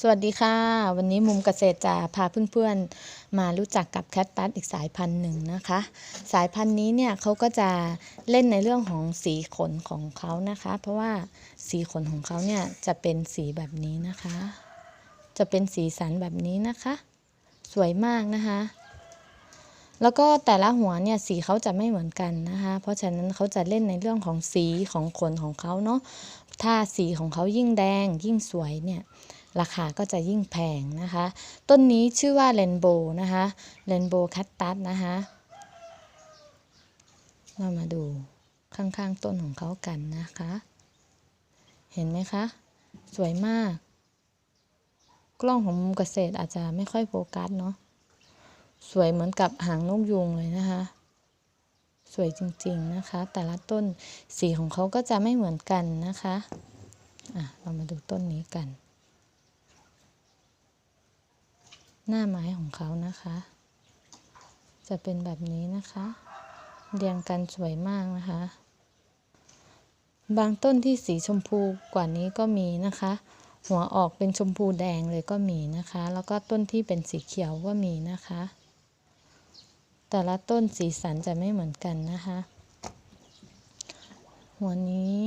สวัสดีค่ะ วันนี้มุมเกษตรจะพาเพื่อนๆ มารู้จักกับแคทตัสอีกสายพันธุ์หนึ่งนะคะ สายพันธุ์นี้เนี่ยเขาก็จะเล่นในเรื่องของสีขนของเขานะคะ เพราะว่าสีขนของเขาเนี่ยจะเป็นสีแบบนี้นะคะ จะเป็นสีสันแบบนี้นะคะ สวยมากนะคะ แล้วก็แต่ละหัวเนี่ยสีเขาจะไม่เหมือนกันนะคะ เพราะฉะนั้นเขาจะเล่นในเรื่องของสีของขนของเขาเนาะถ้าสีของเขายิ่งแดงยิ่งสวยเนี่ย ราคาก็จะยิ่งแพงนะคะ ต้นนี้ชื่อว่าเรนโบ์นะคะเรนโบ์คัตตัสนะคะเรามาดูข้างๆต้นของเขากันนะคะ เห็นไหมคะ สวยมาก กล้องของมุมเกษตรอาจจะไม่ค่อยโฟกัสเนาะสวยเหมือนกับหางนกยูงเลยนะคะ สวยจริงๆนะคะ แต่ละต้นสีของเขาก็จะไม่เหมือนกันนะคะ อะ เรามาดูต้นนี้กัน หน้าไม้ของเขานะคะ จะเป็นแบบนี้นะคะ เรียงกันสวยมากนะคะ บางต้นที่สีชมพูกว่านี้ก็มีนะคะ หัวออกเป็นชมพูแดงเลยก็มีนะคะ แล้วก็ต้นที่เป็นสีเขียวก็มีนะคะ แต่ละต้นสีสันจะไม่เหมือนกันนะคะ หัวนี้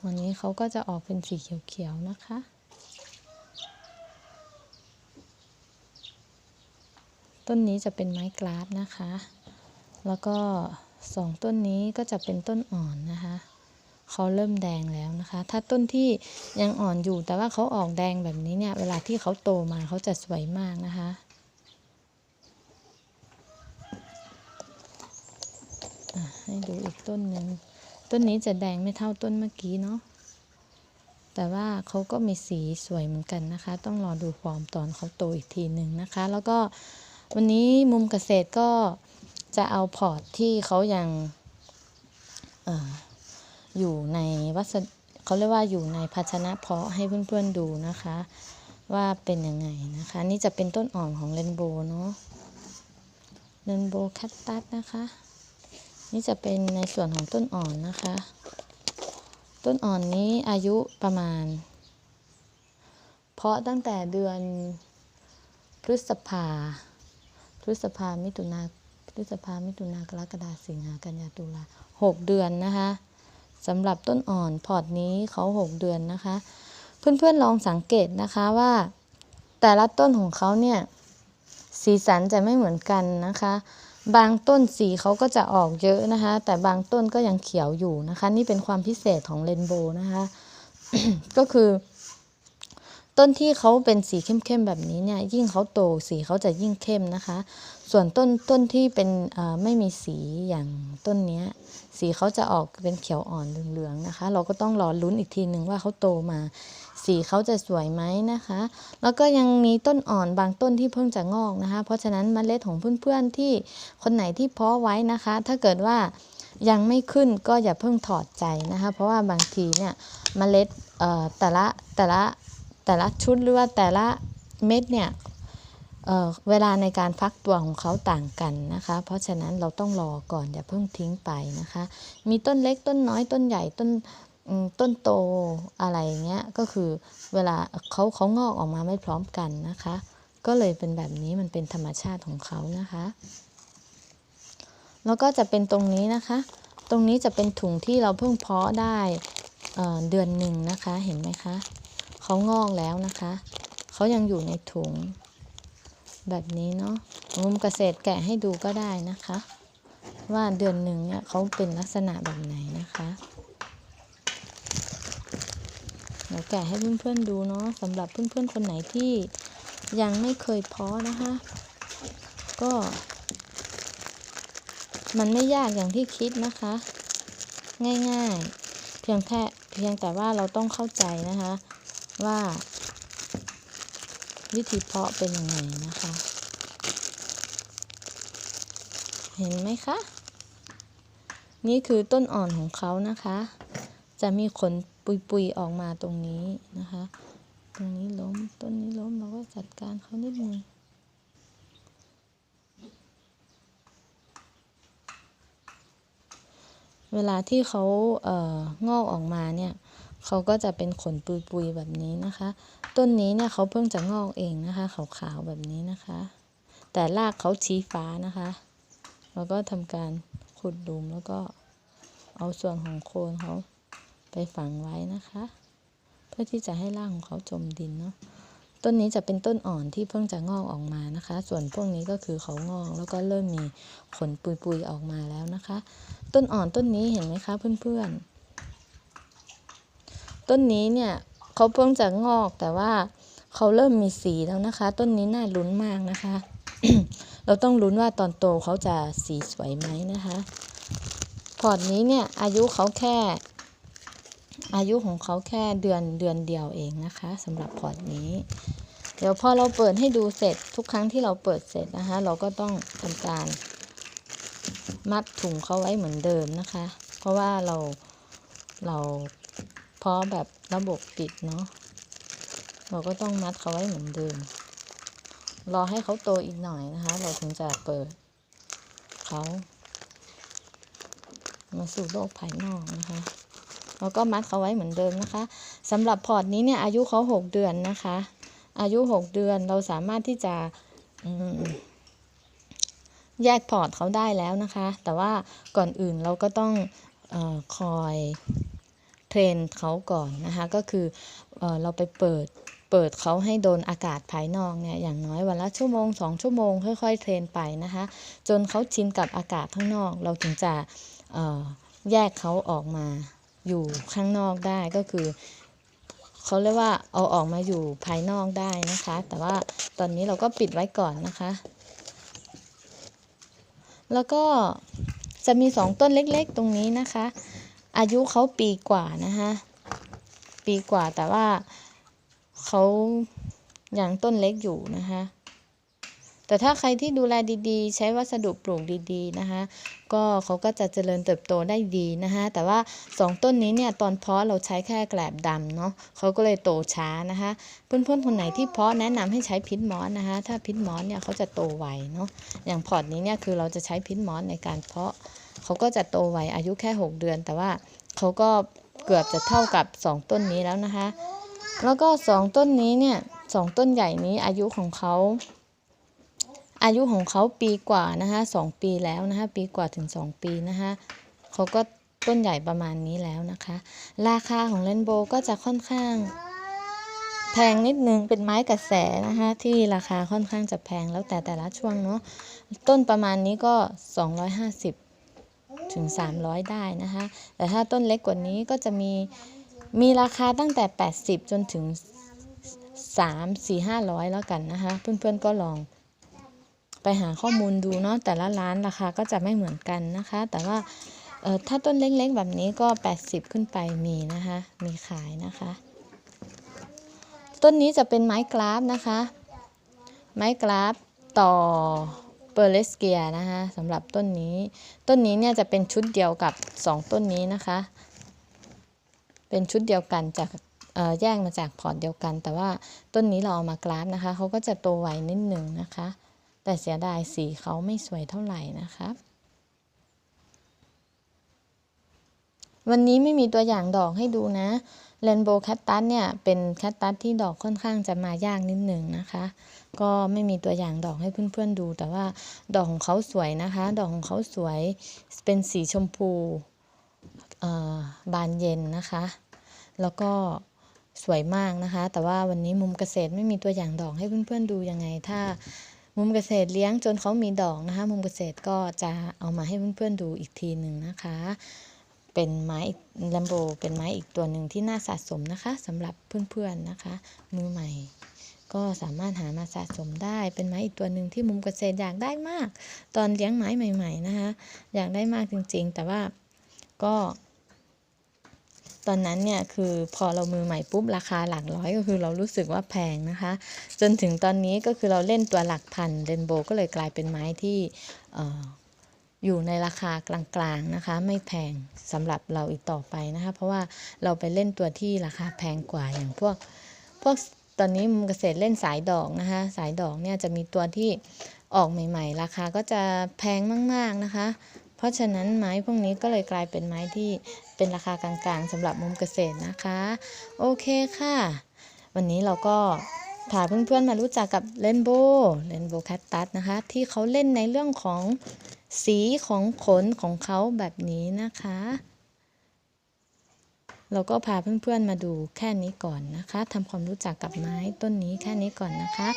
หัวนี้เขาก็จะออกเป็นสีเขียวๆนะคะ ต้นนี้จะเป็นไม้กราฟนะคะ แล้วก็สองต้นนี้ก็จะเป็นต้นอ่อนนะคะเขาเริ่มแดงแล้วนะคะ ถ้าต้นที่ยังอ่อนอยู่แต่ว่าเขาออกแดงแบบนี้เนี่ย เวลาที่เขาโตมาเขาจะสวยมากนะคะ ให้ดูอีกต้นหนึ่ง ต้นนี้จะแดงไม่เท่าต้นเมื่อกี้เนาะ แต่ว่าเขาก็มีสีสวยเหมือนกันนะคะ ต้องรอดูฟอร์มตอนเขาโตอีกทีหนึ่งนะคะ แล้วก็ วันนี้มุมเกษตรก็จะเอาพอร์ตที่เขายังออยู่ในวัสเขาเรียกว่าอยู่ในภาชนะเพาะให้เพื่อนๆดูนะคะ ว่าเป็นยังไงนะคะ นี่จะเป็นต้นอ่อนของเรนโบว์เนาะเรนโบว์คัตตัสนะคะ นี่จะเป็นในส่วนของต้นอ่อนนะคะ ต้นอ่อนนี้อายุประมาณ เพาะตั้งแต่เดือนพฤษภา พฤษภามิถุนาพฤษภามิถุนากรกฎาสิงหากันยาตุลาหกเดือนนะคะสำหรับต้นอ่อนพอร์ตนี้เขาหกเดือนนะคะ เพื่อนๆลองสังเกตนะคะว่า แต่ละต้นของเขาเนี่ยสีสันจะไม่เหมือนกันนะคะ บางต้นสีเขาก็จะออกเยอะนะคะ แต่บางต้นก็ยังเขียวอยู่นะคะ นี่เป็นความพิเศษของเรนโบว์นะคะ ก็คือ ต้นที่เขาเป็นสีเข้มๆแบบนี้เนี่ยยิ่งเขาโตสีเขาจะยิ่งเข้มนะคะ ส่วนต้นต้นที่เป็นไม่มีสีอย่างต้นนี้สีเขาจะออกเป็นเขียวอ่อนเหลืองๆนะคะ เราก็ต้องรอลุ้นอีกทีหนึ่งว่าเขาโตมา สีเขาจะสวยไหมนะคะ แล้วก็ยังมีต้นอ่อนบางต้นที่เพิ่งจะงอกนะคะ เพราะฉะนั้นเมล็ดของเพื่อนๆที่คนไหนที่เพาะไว้นะคะ ถ้าเกิดว่ายังไม่ขึ้นก็อย่าเพิ่งถอดใจนะคะ เพราะว่าบางทีเนี่ยเมล็ดแต่ละแต่ละ แต่ละชุดหรือว่าแต่ละเม็ดเนี่ยเเวลาในการฟักตัวของเขาต่างกันนะคะ เพราะฉะนั้นเราต้องรอก่อนอย่าเพิ่งทิ้งไปนะคะ มีต้นเล็กต้นน้อยต้นใหญ่ต้นต้นโตอะไรเงี้ยก็คือเวลาเขาเขางอกออกมาไม่พร้อมกันนะคะ ก็เลยเป็นแบบนี้มันเป็นธรรมชาติของเขานะคะ แล้วก็จะเป็นตรงนี้นะคะ ตรงนี้จะเป็นถุงที่เราเพิ่งเพาะได้เดือนหนึ่งนะคะเห็นไหมคะ เขางอกแล้วนะคะ เขายังอยู่ในถุง แบบนี้เนาะมุมเกษตรแกะให้ดูก็ได้นะคะ ว่าเดือนหนึ่งเนี่ยเขาเป็นลักษณะแบบไหนนะคะเดี๋ยวแกะให้เพื่อนๆดูเนาะสำหรับเพื่อนๆคนไหนที่ยังไม่เคยเพาะนะคะ ก็ มันไม่ยากอย่างที่คิดนะคะ ง่ายๆ เพียงแค่เพียงแต่ว่าเราต้องเข้าใจนะคะ ว่า วิธีเพาะเป็นยังไงนะคะ เห็นไหมคะ นี่คือต้นอ่อนของเขานะคะ จะมีขนปุยๆออกมาตรงนี้นะคะ ตรงนี้ล้ม ต้นนี้ล้มเราก็จัดการเขานิดนึงเวลาที่เขาเอ่องอกออกมาเนี่ย เขาก็จะเป็นขนปุยๆแบบนี้นะคะ ต้นนี้เนี่ยเขาเพิ่งจะงอกเองนะคะ ขาวๆแบบนี้นะคะ แต่รากเขาชี้ฟ้านะคะแล้วก็ทำการขุดหลุมแล้วก็เอาส่วนของโคนเขาไปฝังไว้นะคะ เพื่อที่จะให้รากของเขาจมดินเนาะต้นนี้จะเป็นต้นอ่อนที่เพิ่งจะงอกออกมานะคะ ส่วนพวกนี้ก็คือเขางอกแล้วก็เริ่มมีขนปุยๆออกมาแล้วนะคะ ต้นอ่อนต้นนี้เห็นไหมคะเพื่อนๆ ต้นนี้เนี่ยเขาเพิ่งจะงอกแต่ว่าเขาเริ่มมีสีแล้วนะคะ ต้นนี้น่าลุ้นมากนะคะ เราต้องลุ้นว่าตอนโตเขาจะสีสวยไหมนะคะ พอร์ตนี้เนี่ยอายุเขาแค่ อายุของเขาแค่เดือนเดือนเดียวเองนะคะสำหรับพอร์ตนี้ เดี๋ยวพอเราเปิดให้ดูเสร็จทุกครั้งที่เราเปิดเสร็จนะคะ เราก็ต้องทำการ มัดถุงเขาไว้เหมือนเดิมนะคะ เพราะว่าเราเรา เพาะแบบระบบปิดเนาะเราก็ต้องมัดเขาไว้เหมือนเดิม รอให้เขาโตอีกหน่อยนะคะ เราถึงจะเปิดเขามาสู่โลกภายนอกนะคะแล้วก็มัดเขาไว้เหมือนเดิมนะคะสำหรับพอร์ตนี้เนี่ยอายุเขา6เดือนนะคะ อายุ6เดือนเราสามารถที่จะแยกพอร์ตเขาได้แล้วนะคะ แต่ว่าก่อนอื่นเราก็ต้องออคอย เทรนเขาก่อนนะคะก็คือเออเราไปเปิดเปิดเขาให้โดนอากาศภายนอกเนี่ยอย่างน้อยวันละชั่วโมง 2 ชั่วโมง ค่อยๆ เทรนไปนะคะ จนเขาชินกับอากาศข้างนอก เราถึงจะแยกเขาออกมาอยู่ข้างนอกได้ก็คือเขาเรียกว่าเอาออกมาอยู่ภายนอกได้นะคะ แต่ว่าตอนนี้เราก็ปิดไว้ก่อนนะคะ แล้วก็จะมีสองต้นเล็กๆตรงนี้นะคะ อายุเขาปีกว่านะคะปีกว่าแต่ว่าเขาอยังต้นเล็กอยู่นะคะแต่ถ้าใครที่ดูแลดีๆ ใช้วัสดุปลูกดีๆนะคะ ก็เขาก็จะเจริญเติบโตได้ดีนะคะแต่ว่า 2 ต้นนี้เนี่ยตอนเพาะเราใช้แค่แกลบดำเนาะเขาก็เลยโตช้านะคะเพื่อนๆคนไหนที่เพาะแนะนำให้ใช้พิษมอสนะคะ ถ้าพิษมอสเนี่ยเขาจะโตไวเนาะอย่างพอร์ตนี้เนี่ยคือเราจะใช้พิษมอสในการเพาะ เขาก็จะโตไวอายุแค่ 6 เดือน แต่ว่าเขาก็เกือบจะเท่ากับ 2 ต้นนี้แล้วนะคะ แล้วก็ 2 ต้นนี้เนี่ยสองต้นใหญ่นี้อายุของเขาอายุของเขาปีกว่านะคะสองปีแล้วนะคะปีกว่าถึงสองปีนะคะเขาก็ต้นใหญ่ประมาณนี้แล้วนะคะ ราคาของเลนโบก็จะค่อนข้าง แพงนิดนึงเป็นไม้กระแสนะคะที่ราคาค่อนข้างจะแพงแล้วแต่แต่ละช่วงเนาะต้นประมาณนี้ก็ 250 ถึง 300 ได้นะคะ แต่ถ้าต้นเล็กกว่านี้ก็จะมีมีราคาตั้งแต่ 80 จนถึง 3 4 500 แล้วกันนะคะ เพื่อนๆก็ลองไปหาข้อมูลดูเนาะแต่ละร้านราคาก็จะไม่เหมือนกันนะคะ แต่ว่าถ้าต้นเล็กๆแบบนี้ก็ 80 ขึ้นไปมีนะคะ มีขายนะคะ ต้นนี้จะเป็นไม้กราฟนะคะ ไม้กราฟต่อ เปอร์เลสเกียนะคะสำหรับต้นนี้ ต้นนี้เนี่ยจะเป็นชุดเดียวกับ 2 ต้นนี้นะคะ เป็นชุดเดียวกันจากเออแยกมาจากพอร์ตเดียวกัน แต่ว่าต้นนี้เราเอามากราฟนะคะเขาก็จะโตไวนิดหนึ่งนะคะ แต่เสียดายสีเขาไม่สวยเท่าไหร่นะคะ วันนี้ไม่มีตัวอย่างดอกให้ดูนะเรนโบว์แคตตัสเนี่ยเป็นแคตตัสที่ดอกค่อนข้างจะมายากนิดหนึ่งนะคะ ก็ไม่มีตัวอย่างดอกให้เพื่อนๆดู แต่ว่าดอกของเขาสวยนะคะ ดอกของเขาสวยเป็นสีชมพูอ่อบานเย็นนะคะ แล้วก็สวยมากนะคะ แต่ว่าวันนี้มุมเกษตรไม่มีตัวอย่างดอกให้เพื่อนๆดูยังไง ถ้ามุมเกษตรเลี้ยงจนเขามีดอกนะคะ มุมเกษตรก็จะเอามาให้เพื่อนๆดูอีกทีหนึ่งนะคะ เป็นไม้ลัมโบเป็นไม้อีกตัวหนึ่งที่น่าสะสมนะคะสำหรับเพื่อนๆนะคะ มือใหม่ ก็สามารถหามาสะสมได้เป็นไม้อีกตัวหนึ่งที่มุมเกษตรอยากได้มาก ตอนเลี้ยงไม้ใหม่ ๆ นะคะ อยากได้มากจริง ๆ แต่ว่าก็ ตอนนั้นเนี่ยคือพอเรามือใหม่ปุ๊บราคาหลักร้อยก็คือเรารู้สึกว่าแพงนะคะ จนถึงตอนนี้ก็คือเราเล่นตัวหลักพันเรนโบก็เลยกลายเป็นไม้ที่ อยู่ในราคากลางๆนะคะ ไม่แพงสำหรับเราอีกต่อไปนะคะ เพราะว่าเราไปเล่นตัวที่ราคาแพงกว่าอย่างพวกพวกตอนนี้มุมเกษตรเล่นสายดอกนะคะ สายดอกเนี่ยจะมีตัวที่ออกใหม่ ๆ ราคาก็จะแพงมากๆนะคะ เพราะฉะนั้นไม้พวกนี้ก็เลยกลายเป็นไม้ที่เป็นราคากลางๆสำหรับมุมเกษตรนะคะ โอเคค่ะ วันนี้เราก็พาเพื่อนๆมารู้จักกับเรนโบว์เรนโบว์แคตตัสนะคะ ที่เขาเล่นในเรื่องของ สีของขนของเขาแบบนี้นะคะ เราก็พาเพื่อนๆมาดูแค่นี้ก่อนนะคะทำความรู้จักกับไม้ต้นนี้แค่นี้ก่อนนะคะ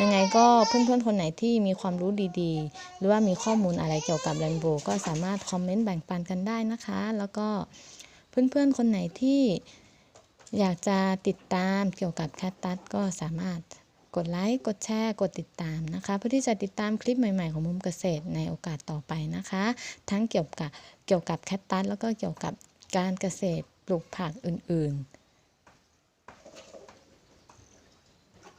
ยังไงก็เพื่อนๆคนไหนที่มีความรู้ดีๆ หรือว่ามีข้อมูลอะไรเกี่ยวกับเรนโบว์ก็สามารถคอมเมนต์แบ่งปันกันได้นะคะ แล้วก็เพื่อนๆคนไหนที่อยากจะติดตามเกี่ยวกับแคตตัสก็สามารถ กดไลค์กดแชร์กดติดตามนะคะ เพื่อที่จะติดตามคลิปใหม่ๆของมุมเกษตรในโอกาสต่อไปนะคะ ทั้งเกี่ยวกับเกี่ยวกับแคตตัสแล้วก็เกี่ยวกับการเกษตรปลูกผักอื่นๆ